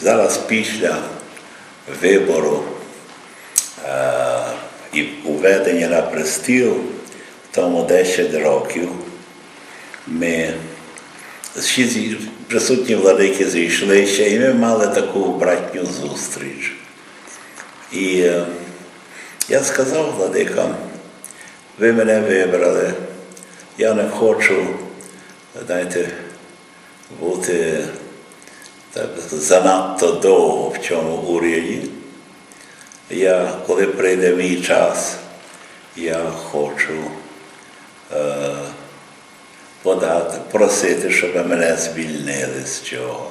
зараз після вибору і уведення на престіл, тому 10 років, ми всі присутні владики зійшлися, і ми мали таку братню зустріч. І я сказав владикам, ви мене вибрали, я не хочу, знаєте, бути так, занадто довго в цьому уряді. Я, коли прийде мій час, я хочу е, подати, просити, щоб мене звільнили з цього.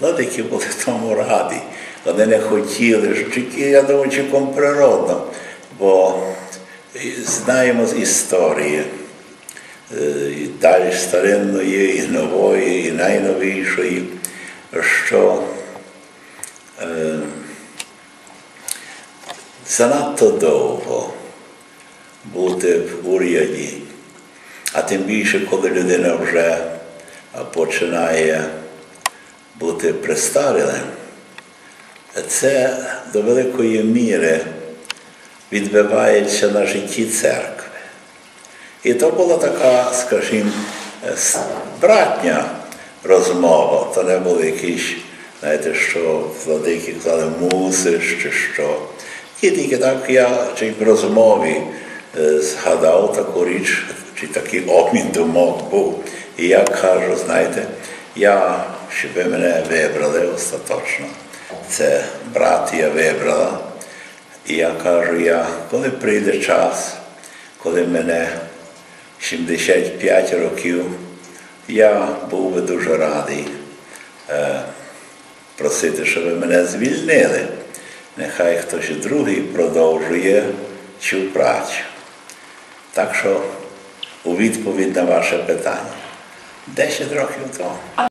Владики були тому раді. Вони не хотіли, тільки, я думаю, цілком природно, бо знаємо з історії е, і далі старинної, і нової, і найновішої, що е, занадто довго бути в уряді, а тим більше, коли людина вже починає бути престарілим, це до великої міри відбивається на житті церкви. І то була така, скажімо, братня розмова, то не були якісь, знаєте, що владики казали мусиш чи що. І тільки так я чи в розмові згадав таку річ, чи такий обмін думок був. І я кажу, знаєте, я, щоб ви мене вибрали остаточно. Це братія вибрала. І я кажу, я, коли прийде час, коли мене 75 років, я був би дуже радий е, просити, щоб ви мене звільнили. Нехай хтось другий продовжує цю працю. Так що у відповідь на ваше питання. 10 років тому.